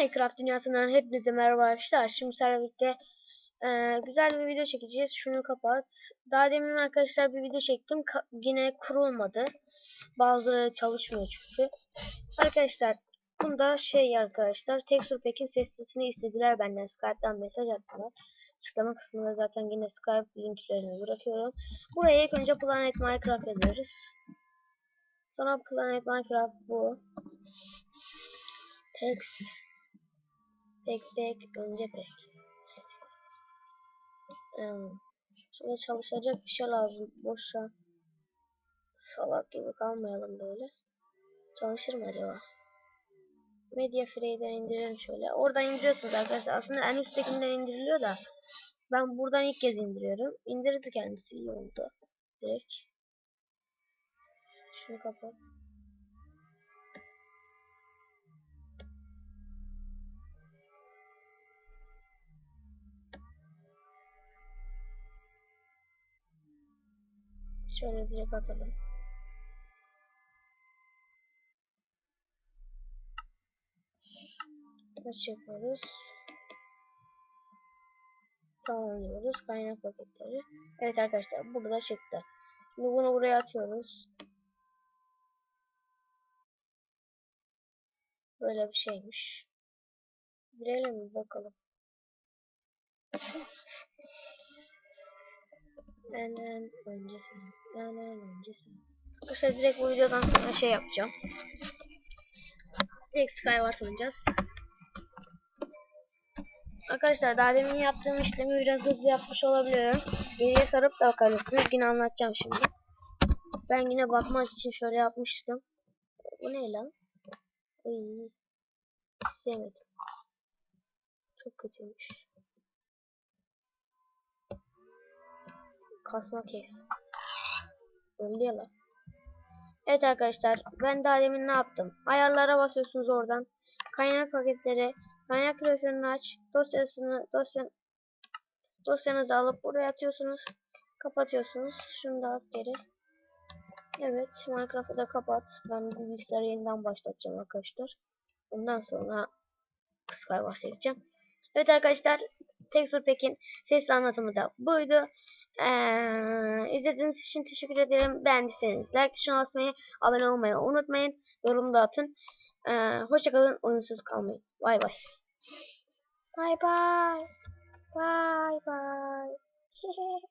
Minecraft dünyasından hepinize merhaba arkadaşlar. Şimdi sizlerle birlikte e, güzel bir video çekeceğiz. Şunu kapat. Daha demin arkadaşlar bir video çektim. Ka- yine kurulmadı. Bazıları çalışmıyor çünkü. Arkadaşlar bunda şey arkadaşlar Texture Pack'in seslisini istediler benden. Skype'dan mesaj attılar. Açıklama kısmında zaten yine Skype linklerini bırakıyorum. Buraya ilk önce Planet Minecraft yazıyoruz. Sonra Planet Minecraft bu. Text Pek pek önce pek. Hmm. Sonra çalışacak bir şey lazım. Boşa salak gibi kalmayalım böyle. Çalışır mı acaba? Media Free'den indirelim şöyle. Oradan indiriyorsunuz arkadaşlar. Aslında en üsttekinden indiriliyor da. Ben buradan ilk kez indiriyorum. İndirdi kendisi. iyi oldu. Direkt. Şunu kapat. Şöyle direkt atalım. Nasıl yapıyoruz? Tamamlıyoruz. Kaynak paketleri. Evet arkadaşlar burada çıktı. Şimdi bunu buraya atıyoruz. Böyle bir şeymiş. Girelim mi bakalım. Benden öncesi. Benden öncesi. Arkadaşlar direkt bu videodan sonra şey yapacağım. Direkt Skywars oynayacağız. Arkadaşlar daha demin yaptığım işlemi biraz hızlı yapmış olabilirim. Geriye sarıp da bakabilirsiniz. Yine anlatacağım şimdi. Ben yine bakmak için şöyle yapmıştım. Bu ne lan? Ay, sevmedim. Çok kötüymüş. Kasma keyif. Öldü ya lan. Evet arkadaşlar ben daha demin ne yaptım? Ayarlara basıyorsunuz oradan. Kaynak paketleri, kaynak klasörünü aç. Dosyasını, dosya, dosyanızı alıp buraya atıyorsunuz. Kapatıyorsunuz. Şunu da at geri. Evet Minecraft'ı da kapat. Ben bilgisayarı yeniden başlatacağım arkadaşlar. Ondan sonra Skywars'a gideceğim. Evet arkadaşlar Texture Pack'in sesli anlatımı da buydu. Ee, izlediğiniz için teşekkür ederim. Beğendiyseniz like tuşuna basmayı, abone olmayı unutmayın. Yorum da atın. Ee, Hoşçakalın. Oyunsuz kalmayın. Bay bay. Bay bay. Bay bay.